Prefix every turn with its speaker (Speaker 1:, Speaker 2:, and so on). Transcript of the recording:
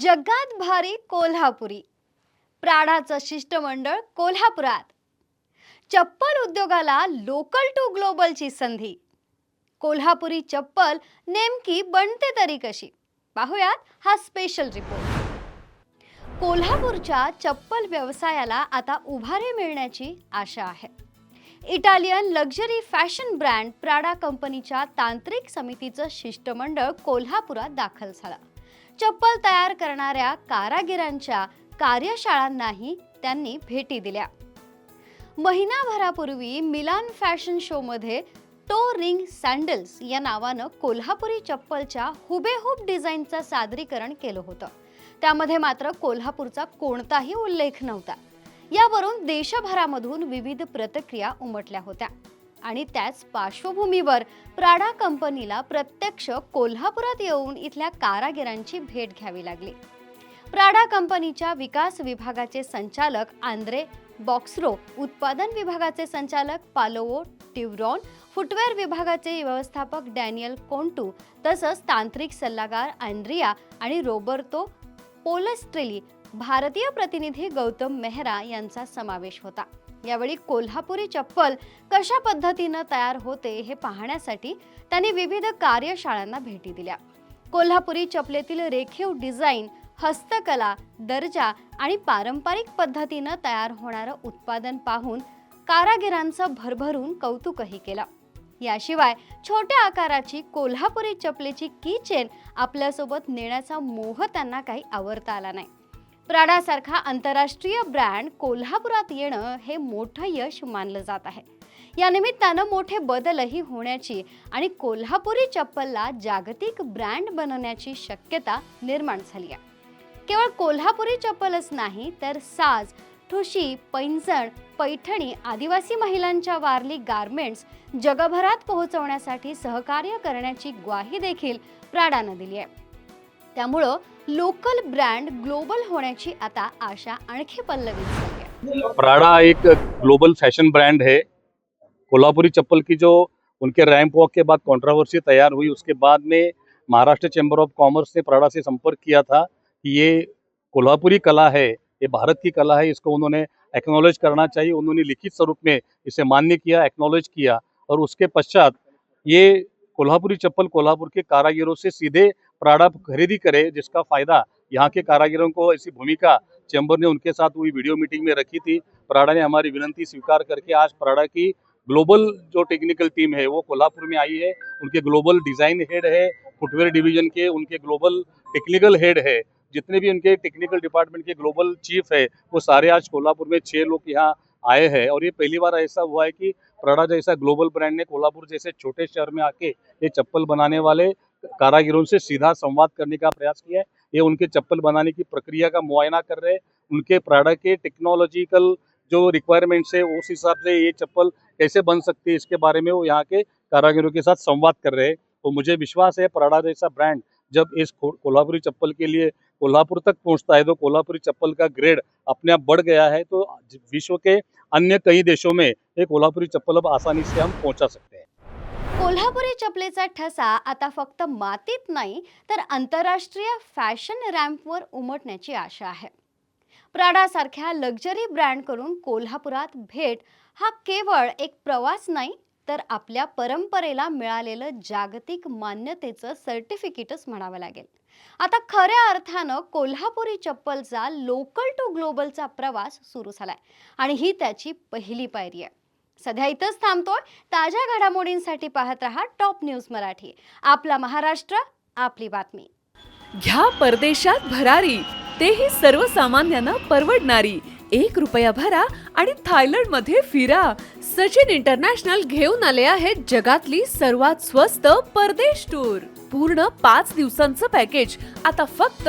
Speaker 1: जगात भारी कोल्हापुरी. प्राडाचं शिष्टमंडळ कोल्हापुरात. चप्पल उद्योगाला लोकल टू ग्लोबलची संधी. कोल्हापुरी चप्पल नेमकी बनते तरी कशी? पाहुयात हा स्पेशल रिपोर्ट कोल्हापूरच्या चप्पल व्यवसायाला आता उभारी मिळण्याची आशा आहे. Italian luxury fashion brand Prada कंपनीच्या तांत्रिक समितीचं शिष्टमंडळ कोल्हापुरात दाखल झालं. चप्पल तयार करणाऱ्या कारागिरांच्या कार्यशाळांनाही त्यांनी भेटी दिल्या. महिनाभरापूर्वी मिलान फॅशन शोमध्ये टो रिंग सँडल्स या नावानं कोल्हापुरी चप्पलच्या हुबेहूब डिझाईनचं सादरीकरण केलं होतं. त्यामध्ये मात्र कोल्हापूरचा कोणताही उल्लेख नव्हता. यावरून देशभरामधून विविध प्रतिक्रिया उमटल्या होत्या. आणि त्याच पार्श्वभूमीवर प्राडा कंपनीला प्रत्यक्ष कोल्हापुरात येऊन इथल्या कारागिरांची भेट घ्यावी लागली. प्राडा कंपनीच्या विकास विभागाचे संचालक आंद्रे बॉक्सरो उत्पादन विभागाचे संचालक पालोवो टिव्रॉन फुटवेअर विभागाचे व्यवस्थापक डॅनियल कोंटू तसंच तांत्रिक सल्लागार अँड्रिया आणि रोबर्तो पोलस्ट्रेली भारतीय प्रतिनिधी गौतम मेहरा यांचा समावेश होता. यावेळी कोल्हापुरी चप्पल कशा पद्धतीनं तयार होते हे पाहण्यासाठी त्यांनी विविध कार्यशाळांना भेटी दिल्या. कोल्हापुरी चपलेतील रेखीव डिझाईन हस्तकला दर्जा आणि पारंपरिक पद्धतीनं तयार होणारं उत्पादन पाहून कारागिरांचं भरभरून कौतुकही केलं. याशिवाय छोट्या आकाराची कोल्हापुरी चपलेची की चेन आपल्यासोबत नेण्याचा मोह त्यांना काही आवरता आला नाही. प्राडासारखा आंतरराष्ट्रीय ब्रँड कोल्हापुरात येणं हे मोठं यश मानलं जात आहे. या निमित्तानं मोठे बदलही होण्याची आणि कोल्हापुरी चप्पलला जागतिक ब्रँड बनवण्याची शक्यता निर्माण झाली आहे. केवळ कोल्हापुरी चप्पलच नाही तर साज ठुशी पैंजण पैठणी आदिवासी महिलांच्या वारली गारमेंट्स जगभरात पोहोचवण्यासाठी सहकार्य करण्याची ग्वाही देखील प्राडानं दिली आहे. त्यामुळं लोकल ब्रँड ग्लोबल होण्याची आता आशा आणखी पल्लवित
Speaker 2: प्राडा एक ग्लोबल फ़ैशन ब्रांड है. कोल्हापुरी चप्पल की जो उनके रैंप वॉक के बाद कंट्रोवर्सी तैयार हुई, उसके बाद में महाराष्ट्र चैम्बर ऑफ़ कॉमर्स ने प्राडा से संपर्क किया था कि ये कोल्हापुरी कला है, ये भारत की कला है, इसको उन्होंने एक्नॉलेज करना चाहिए, उन्होंने लिखित स्वरूप में इसे मान्य किया एक्नॉलेज किया और उसके पश्चात ये कोल्हापुरी चप्पल कोल्हापुर के कारागिरों से सीधे प्राडा खरीदी करे, जिसका फ़ायदा यहाँ के कारागिरों को ऐसी भूमिका चैम्बर ने उनके साथ हुई वीडियो मीटिंग में रखी थी। प्राडा ने हमारी विनंती स्वीकार करके आज प्राडा की ग्लोबल जो टेक्निकल टीम है, वो कोल्हापुर में आई है। उनके ग्लोबल डिज़ाइन हेड है, फुटवेयर डिवीज़न के उनके ग्लोबल टेक्निकल हेड है। जितने भी उनके टेक्निकल डिपार्टमेंट के ग्लोबल चीफ है, वो सारे आज कोल्हापुर में छः लोग यहाँ आए हैं। और ये पहली बार ऐसा हुआ है कि प्राडा जैसा ग्लोबल ब्रांड ने कोल्हापुर जैसे छोटे शहर में आके ये चप्पल बनाने वाले कारागिरों से सीधा संवाद करने का प्रयास किया है। ये उनके चप्पल बनाने की प्रक्रिया का मुआयना कर रहे हैं। उनके प्राडा के टेक्नोलॉजिकल जो रिक्वायरमेंट्स है, उस हिसाब से ये चप्पल कैसे बन सकती है, इसके बारे में वो यहाँ के कारागिरों के साथ संवाद कर रहे हैं। तो मुझे विश्वास है प्राडा जैसा ब्रांड जब इस कोल्हापुरी चप्पल के लिए कोल्हापुर तक पहुँचता है तो कोल्हापुरी चप्पल का ग्रेड अपने आप बढ़ गया है तो विश्व के अन्य कई देशों में ये कोल्हापुरी चप्पल अब आसानी से हम पहुँचा सकते हैं।
Speaker 1: कोल्हापुरी चपलेचा ठसा आता फक्त मातीत नाही तर आंतरराष्ट्रीय फॅशन रॅम्पवर उमटण्याची आशा आहे. प्राडासारख्या लक्झरी ब्रँडकडून कोल्हापुरात भेट हा केवळ एक प्रवास नाही तर आपल्या परंपरेला मिळालेलं जागतिक मान्यतेचं सर्टिफिकेटच म्हणावं लागेल. आता खऱ्या अर्थानं कोल्हापुरी चप्पलचा लोकल टू ग्लोबलचा प्रवास सुरू झालाय आणि ही त्याची पहिली पायरी आहे. सध्या इथंच थांबतोय. ताज्या घडामोडींसाठी पाहत रहा टॉप न्यूज मराठी. आपला महाराष्ट्र आपली बातमी.
Speaker 3: घ्या परदेशात भरारी. तेही सर्वसामान्यांना परवडणारी. एक रुपया भरा आणि थायलंडमध्ये फिरा. सचिन इंटरनॅशनल घेऊन आले आहेत जगातली सर्वात स्वस्त परदेश टूर. पूर्ण पाच दिवसांचं पॅकेज. आता फक्त